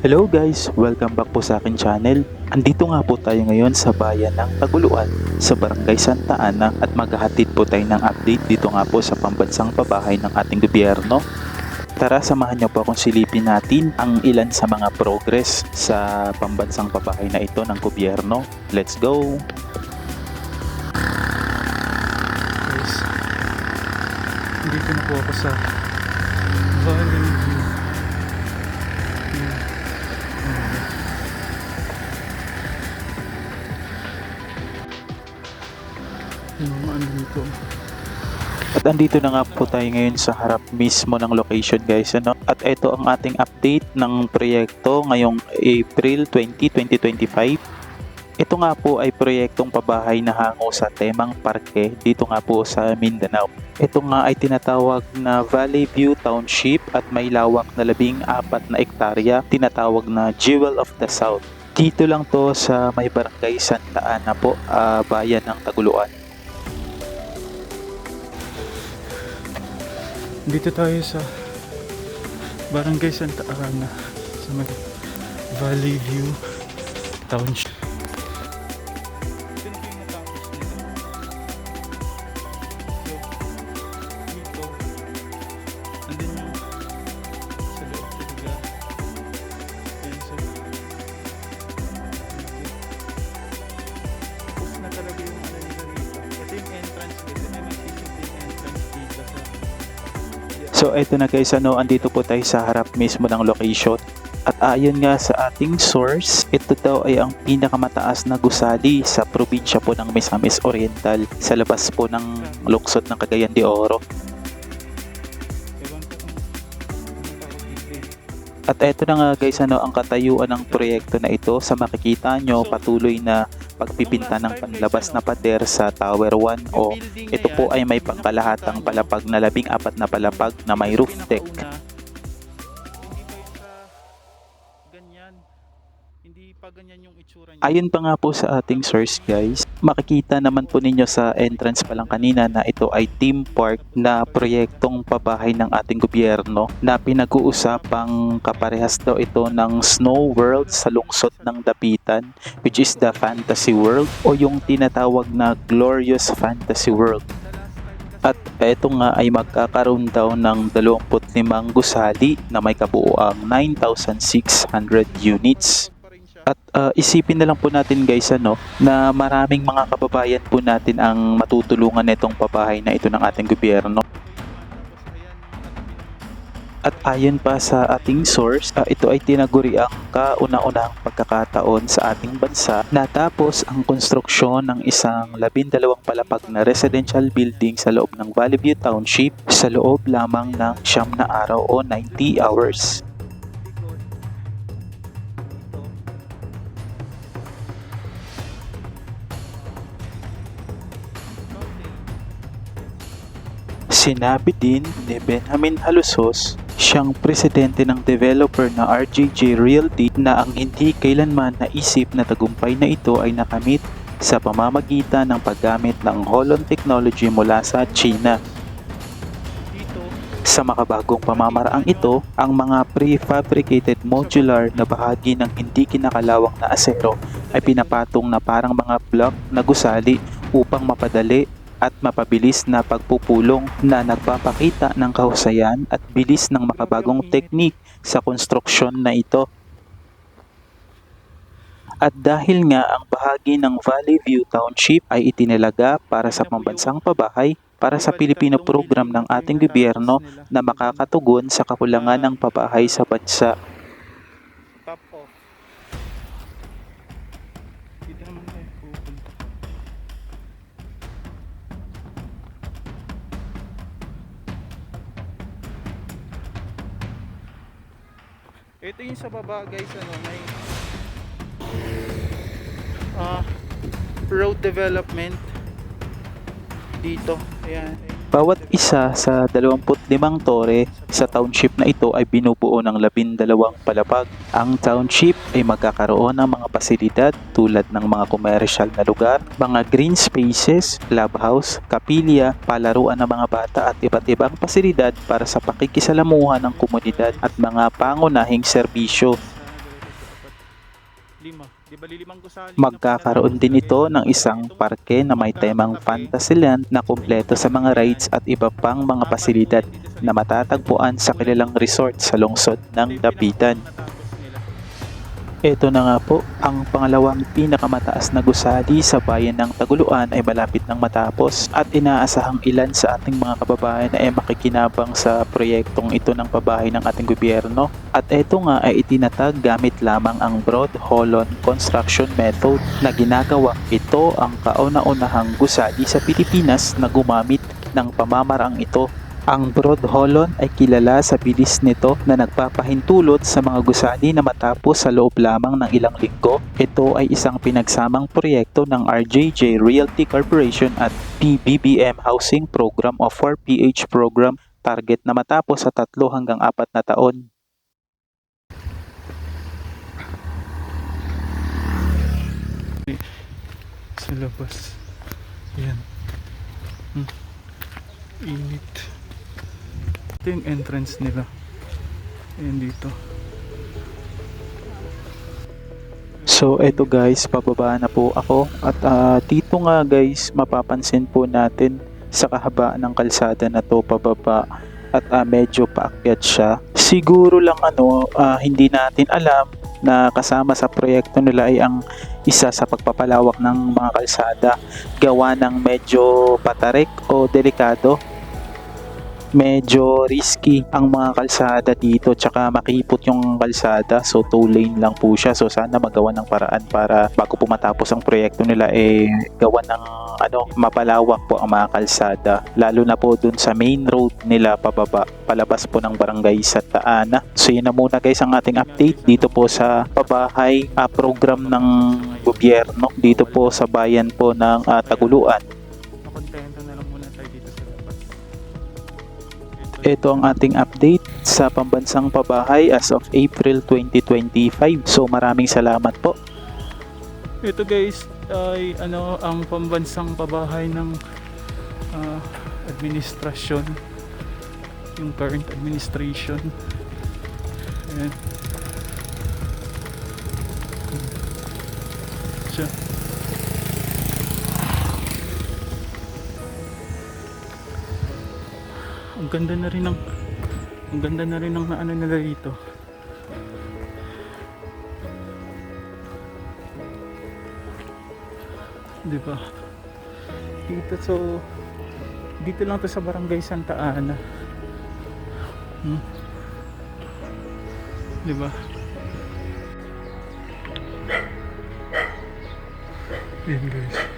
Hello guys! Welcome back po sa akin channel. Andito nga po tayo ngayon sa bayan ng Taguluan sa Barangay Santa Ana at maghahatid po tayo ng update dito nga po sa pambansang pabahay ng ating gobyerno. Tara, samahan niyo po akong silipin natin ang ilan sa mga progress sa pambansang pabahay na ito ng gobyerno. Let's go! guys. Dito na po ako sa Valley View. Dito. At andito na nga po tayo ngayon sa harap mismo ng location guys. Ano? At ito ang ating update ng proyekto ngayong April 20, 2025. Ito nga po ay proyektong pabahay na hango sa temang parke dito nga po sa Mindanao. Ito nga ay tinatawag na Valley View Township at may lawak na labing apat na ektarya tinatawag na Jewel of the South. Dito lang to sa may barangay Santa Ana po, ah, bayan ng Taguluan. Dito tayo sa Barangay Santa Ana sa may Valley View Township. So eto na guys, ano, andito po tayo sa harap mismo ng location. At ayon nga sa ating source, ito daw ay ang pinakamataas na gusali sa probinsya po ng Misamis Oriental sa labas po ng luksod ng Cagayan de Oro. At eto na nga guys, ano, ang katayuan ng proyekto na ito sa makikita nyo patuloy na pagpipinta ng panlabas na pader sa Tower 1 o ito po ay may pangkalahatang palapag na labing apat na palapag na may roof deck. Ayon pa nga po sa ating source guys, makikita naman po ninyo sa entrance pa lang kanina na ito ay theme park na proyektong pabahay ng ating gobyerno na pinag-uusapang kaparehas daw ito ng Snow World sa lungsod ng Dapitan which is the Fantasy World o yung tinatawag na Glorious Fantasy World. At eto nga ay magkakaroon daw ng 25 gusali na may kabuuang 9,600 units. At uh, isipin na lang po natin guys ano na maraming mga kababayan po natin ang matutulungan nitong pabahay na ito ng ating gobyerno. At ayon pa sa ating source, uh, ito ay tinaguri ang kauna-unahang pagkakataon sa ating bansa natapos ang konstruksyon ng isang labindalawang palapag na residential building sa loob ng Valley View Township sa loob lamang ng siyam na araw o 90 hours. Sinabi din ni Benjamin Halusos, siyang presidente ng developer na RJJ Realty na ang hindi kailanman naisip na tagumpay na ito ay nakamit sa pamamagitan ng paggamit ng Holon technology mula sa China. Sa makabagong pamamaraang ito, ang mga prefabricated modular na bahagi ng hindi kinakalawang na asero ay pinapatong na parang mga block na gusali upang mapadali at mapabilis na pagpupulong na nagpapakita ng kahusayan at bilis ng makabagong teknik sa konstruksyon na ito. At dahil nga ang bahagi ng Valley View Township ay itinilaga para sa pambansang pabahay para sa Pilipino program ng ating gobyerno na makakatugon sa kakulangan ng pabahay sa bansa. Baba guys, ano, may ah road development dito. Ayan. Bawat isa sa 25 tore sa township na ito ay binubuo ng 12 palapag. Ang township ay magkakaroon ng mga pasilidad tulad ng mga komersyal na lugar, mga green spaces, clubhouse, kapilya, palaruan ng mga bata at iba't ibang pasilidad para sa pakikisalamuhan ng komunidad at mga pangunahing serbisyo Lima. Magkakaroon din ito ng isang parke na may temang Fantasyland na kumpleto sa mga rides at iba pang mga pasilidad na matatagpuan sa kilalang resort sa lungsod ng Dapitan. Ito na nga po, ang pangalawang pinakamataas na gusali sa bayan ng Taguluan ay malapit ng matapos at inaasahang ilan sa ating mga kababayan ay makikinabang sa proyektong ito ng pabahay ng ating gobyerno. At ito nga ay itinatag gamit lamang ang Broad Holland Construction Method na ginagawa ito ang kauna-unahang gusali sa Pilipinas na gumamit ng pamamarang ito ang Broad Holland ay kilala sa bilis nito na nagpapahintulot sa mga gusali na matapos sa loob lamang ng ilang linggo. Ito ay isang pinagsamang proyekto ng RJJ Realty Corporation at PBBM Housing Program o 4PH Program target na matapos sa tatlo hanggang apat na taon. Sa labas. Yan. Hmm. Init. Ito yung entrance nila. Ayan dito. So eto guys, pababa na po ako at ah, dito nga guys mapapansin po natin sa kahabaan ng kalsada na to pababa at ah, medyo paakyat siya. Siguro lang ano, ah, hindi natin alam na kasama sa proyekto nila ay ang isa sa pagpapalawak ng mga kalsada gawa ng medyo patarik o delikado medyo risky ang mga kalsada dito tsaka makipot yung kalsada. So two lane lang po siya. So sana magawa ng paraan para bago po matapos ang proyekto nila eh gawa ng ano mapalawak po ang mga kalsada. Lalo na po dun sa main road nila pababa palabas po ng barangay sa Taana so yun na muna guys ang ating update dito po sa pabahay ah, program ng gobyerno dito po sa bayan po ng ah, Taguluan Ito ang ating update sa pambansang pabahay as of April 2025. So maraming salamat po. Ito guys ay ano ang pambansang pabahay ng ah, administrasyon yung current administration Ayan. Ganda na rin ng ang ganda na rin ng ano nila dito. Di ba? Dito so dito lang to sa Barangay Santa Ana. Hmm? Di ba? Yan guys.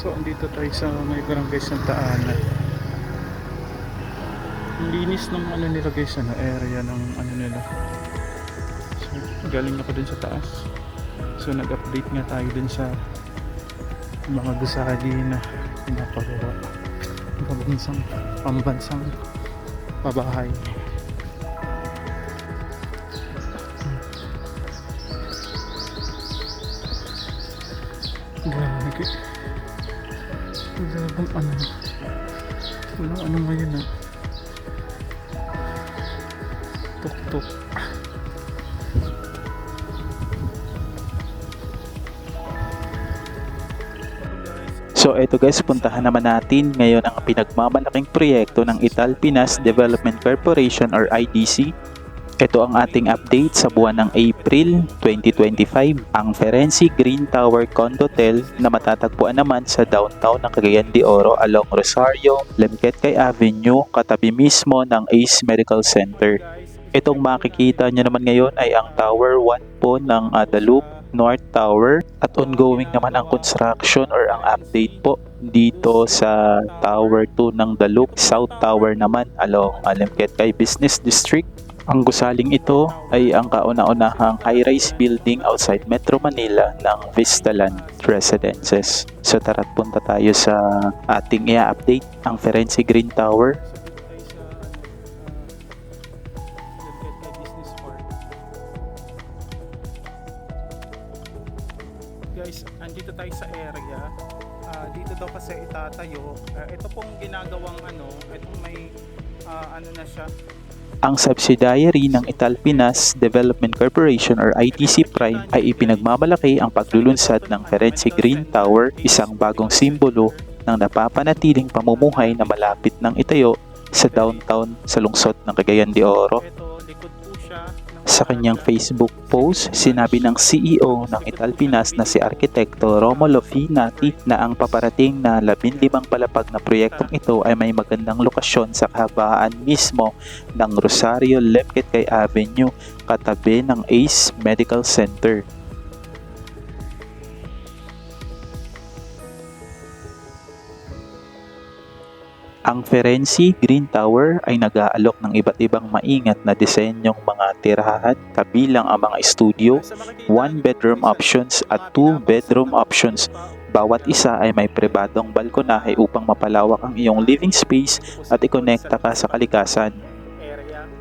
So andito tayo sa may Barangay Santa Ana. Linis ng ano nila guys, ano, area ng ano nila. So, galing ako dun sa taas. So, nag-update nga tayo dun sa mga gusali na pinapagawa. Pambansang, pambansang pabahay. Grabe. Wala bang ano? Wala ano ngayon ah. Tuk-tuk. So ito guys, puntahan naman natin ngayon ang pinagmamalaking proyekto ng Ital Pinas Development Corporation or IDC. Ito ang ating update sa buwan ng April 2025. Ang Ferenci Green Tower Condotel na matatagpuan naman sa downtown ng Cagayan de Oro along Rosario, Lemquetcay Avenue, katabi mismo ng ACE Medical Center. Itong makikita nyo naman ngayon ay ang Tower 1 po ng Loop North Tower at ongoing naman ang construction or ang update po dito sa Tower 2 ng Loop South Tower naman along Alemquetcay Business District. Ang gusaling ito ay ang kauna-unahang high-rise building outside Metro Manila ng Vistaland Residences. So tara't punta tayo sa ating i-update ang Ferenci Green Tower Ang subsidiary ng Italpinas Development Corporation or ITC Prime ay ipinagmamalaki ang paglulunsad ng Ferenci Green Tower, isang bagong simbolo ng napapanatiling pamumuhay na malapit ng itayo sa downtown sa lungsod ng Cagayan de Oro. Sa kanyang. Facebook post, sinabi ng CEO ng Italpinas na si Arkitekto Romolo Finati na ang paparating na 15 palapag na proyektong ito ay may magandang lokasyon sa kahabaan mismo ng Rosario Lemquetcay Avenue katabi ng ACE Medical Center. Ang Ferenci Green Tower ay nag-aalok ng iba't ibang maingat na disenyong mga tirahan kabilang ang mga studio, Sa makikita one niyo, bedroom isa- options at two bedroom options. Bawat isa ay may pribadong balkonahe upang mapalawak ang iyong living space at ikonekta ka sa kalikasan.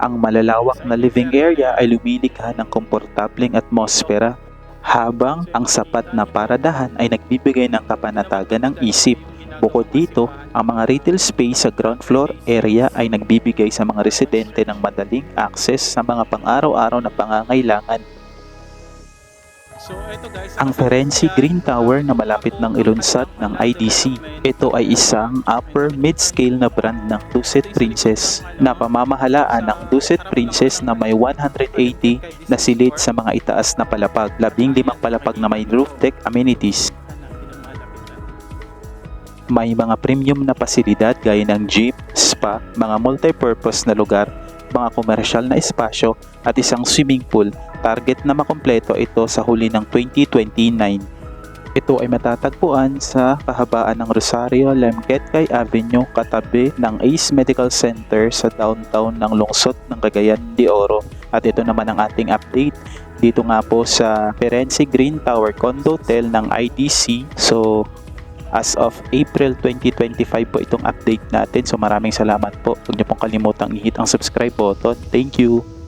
Ang malalawak na living area ay lumilikha ng komportableng atmosfera habang ang sapat na paradahan ay nagbibigay ng kapanatagan ng isip. Bukod dito, ang mga retail space sa ground floor area ay nagbibigay sa mga residente ng madaling access sa mga pang-araw-araw na pangangailangan. Ang Ferenci Green Tower na malapit ng ilunsad ng IDC. Ito ay isang upper mid-scale na brand ng Duset Princess na pamamahalaan ng Duset Princess na may 180 na silid sa mga itaas na palapag, labing limang palapag na may roof deck amenities. May mga premium na pasilidad gaya ng gym, spa, mga multipurpose na lugar, mga komersyal na espasyo at isang swimming pool. Target na makompleto ito sa huli ng 2029. Ito ay matatagpuan sa kahabaan ng Rosario Lemquetcay Avenue katabi ng ACE Medical Center sa downtown ng lungsod ng Cagayan de Oro. At ito naman ang ating update dito nga po sa Ferenci Green Tower Condo Hotel ng IDC. So as of April 2025 po itong update natin. So maraming salamat po. Huwag niyo pong kalimutang i-hit ang subscribe button. Thank you.